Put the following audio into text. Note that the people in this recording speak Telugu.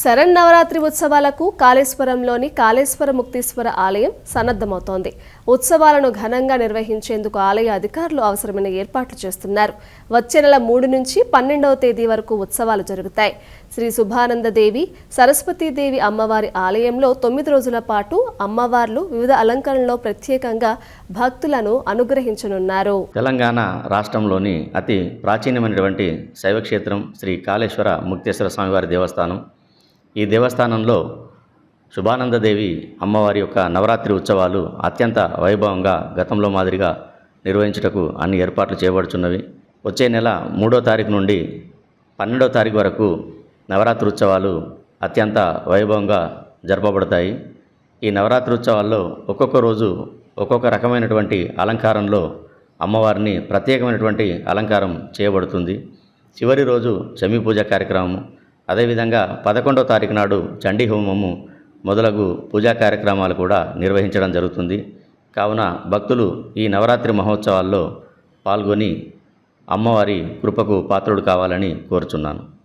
శరన్నవరాత్రి ఉత్సవాలకు కాళేశ్వరంలోని కాళేశ్వర ముక్తీశ్వర ఆలయం సన్నద్ధమవుతోంది. ఉత్సవాలను ఘనంగా నిర్వహించేందుకు ఆలయ అధికారులు అవసరమైన ఏర్పాట్లు చేస్తున్నారు. వచ్చే నెల మూడు నుంచి పన్నెండవ తేదీ వరకు ఉత్సవాలు జరుగుతాయి. శ్రీ శుభానందదేవి సరస్వతీదేవి అమ్మవారి ఆలయంలో తొమ్మిది రోజుల పాటు అమ్మవార్లు వివిధ అలంకరణలో ప్రత్యేకంగా భక్తులను అనుగ్రహించనున్నారు. తెలంగాణ రాష్ట్రంలోని అతి ప్రాచీనమైనటువంటి శైవక్షేత్రం శ్రీ కాళేశ్వర ముక్తేశ్వర స్వామివారి దేవస్థానం. ఈ దేవస్థానంలో శుభానందదేవి అమ్మవారి యొక్క నవరాత్రి ఉత్సవాలు అత్యంత వైభవంగా గతంలో మాదిరిగా నిర్వహించుటకు అన్ని ఏర్పాట్లు చేయబడుచున్నవి. వచ్చే నెల మూడో తారీఖు నుండి పన్నెండో తారీఖు వరకు నవరాత్రి ఉత్సవాలు అత్యంత వైభవంగా జరపబడతాయి. ఈ నవరాత్రి ఉత్సవాల్లో ఒక్కొక్క రోజు ఒక్కొక్క రకమైనటువంటి అలంకారంలో అమ్మవారిని ప్రత్యేకమైనటువంటి అలంకారం చేయబడుతుంది. చివరి రోజు శమీ పూజ కార్యక్రమము అదేవిధంగా పదకొండవ తారీఖు నాడు చండీ హోమము మొదలగు పూజా కార్యక్రమాలు కూడా నిర్వహించడం జరుగుతుంది. కావున భక్తులు ఈ నవరాత్రి మహోత్సవాల్లో పాల్గొని అమ్మవారి కృపకు పాత్రుడు కావాలని కోరుచున్నాను.